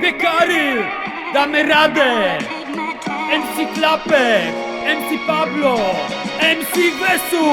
Piekary! Damy radę! MC Klapek! MC Pablo! MC Wesu!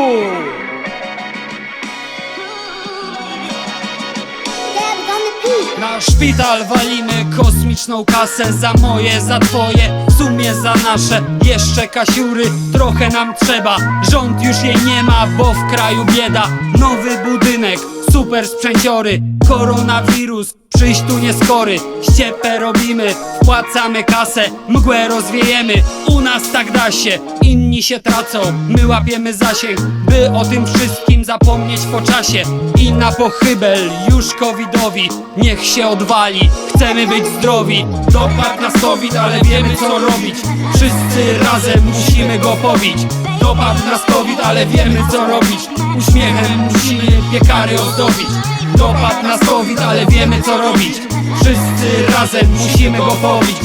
Deb's on the beat. Na szpital walimy kosmiczną kasę Za moje, za twoje, w sumie za nasze Jeszcze kasiury, trochę nam trzeba Rząd już jej nie ma, bo w kraju bieda Nowy budynek, super sprzęciory Koronawirus, przyjść tu nie skory Ściepę robimy, wpłacamy kasę Mgłę rozwiejemy, u nas tak da się Inni się tracą, my łapiemy zasięg By o tym wszystkim zapomnieć po czasie. I na pochybel już covidowi Niech się odwali, chcemy być zdrowi. Dopadł nas covid, ale wiemy co robić. Wszyscy razem musimy go pobić. Dopadł nas covid, ale wiemy co robić. Uśmiechem musimy piekary ozdobić Dopadł nas covid, ale wiemy co robić. Wszyscy razem musimy go pobić.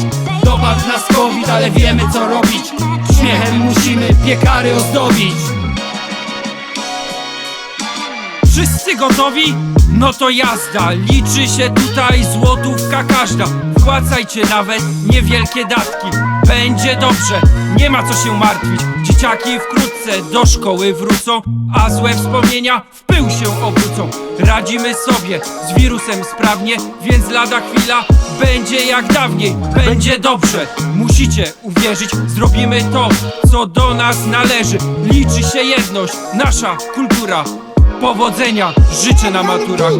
Dopadł nas covid, ale wiemy co robić. Śmiechem musimy piekary ozdobić. Wszyscy gotowi? No to jazda, liczy się tutaj złotówka każda. Wpłacajcie nawet niewielkie datki Będzie dobrze, nie ma co się martwić. Dzieciaki wkrótce do szkoły wrócą A złe wspomnienia w pył się obrócą. Radzimy sobie z wirusem sprawnie Więc lada chwila będzie jak dawniej. Będzie dobrze, musicie uwierzyć Zrobimy to, co do nas należy. Liczy się jedność, nasza kultura. Powodzenia życzę na maturach.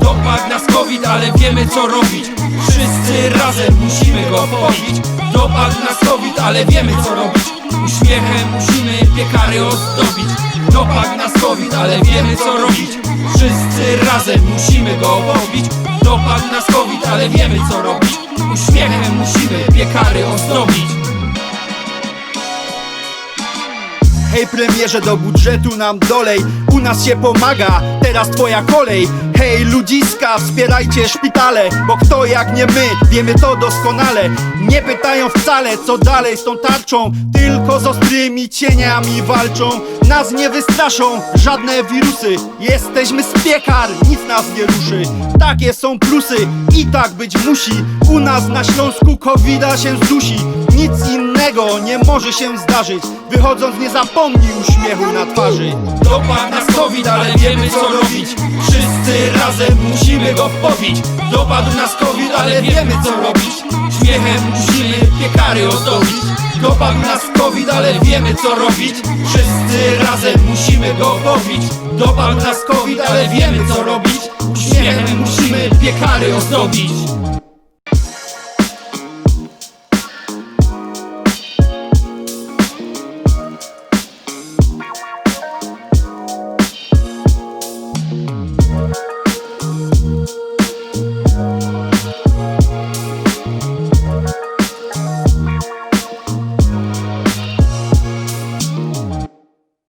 Dopadł nas COVID, ale wiemy co robić. Wszyscy razem musimy go pobić Dopadł nas COVID, ale wiemy co robić. Uśmiechem musimy piekary ozdobić. Dopadł nas COVID, ale wiemy co robić. Wszyscy razem musimy go pobić Dopadł nas COVID, ale wiemy co robić. Uśmiechem musimy piekary ozdobić. Hej premierze do budżetu nam dolej. U nas się pomaga, teraz twoja kolej Hej ludziska, wspierajcie szpitale Bo kto jak nie my, wiemy to doskonale. Nie pytają wcale co dalej z tą tarczą Tylko z ostrymi cieniami walczą. Nas nie wystraszą żadne wirusy Jesteśmy z piekar, nic nas nie ruszy. Takie są plusy i tak być musi. U nas na Śląsku covida się zdusi Nic innego nie może się zdarzyć. Wychodząc nie zapomnij uśmiechu na twarzy. Dopadł nas COVID, ale wiemy co robić. Wszyscy razem musimy go pobić. Dopadł nas COVID, ale wiemy co robić. Śmiechem musimy piekary ozdobić. Dopadł nas COVID, ale wiemy co robić. Wszyscy razem musimy go pobić. Dopadł nas COVID, ale wiemy co robić. Śmiechem musimy piekary ozdobić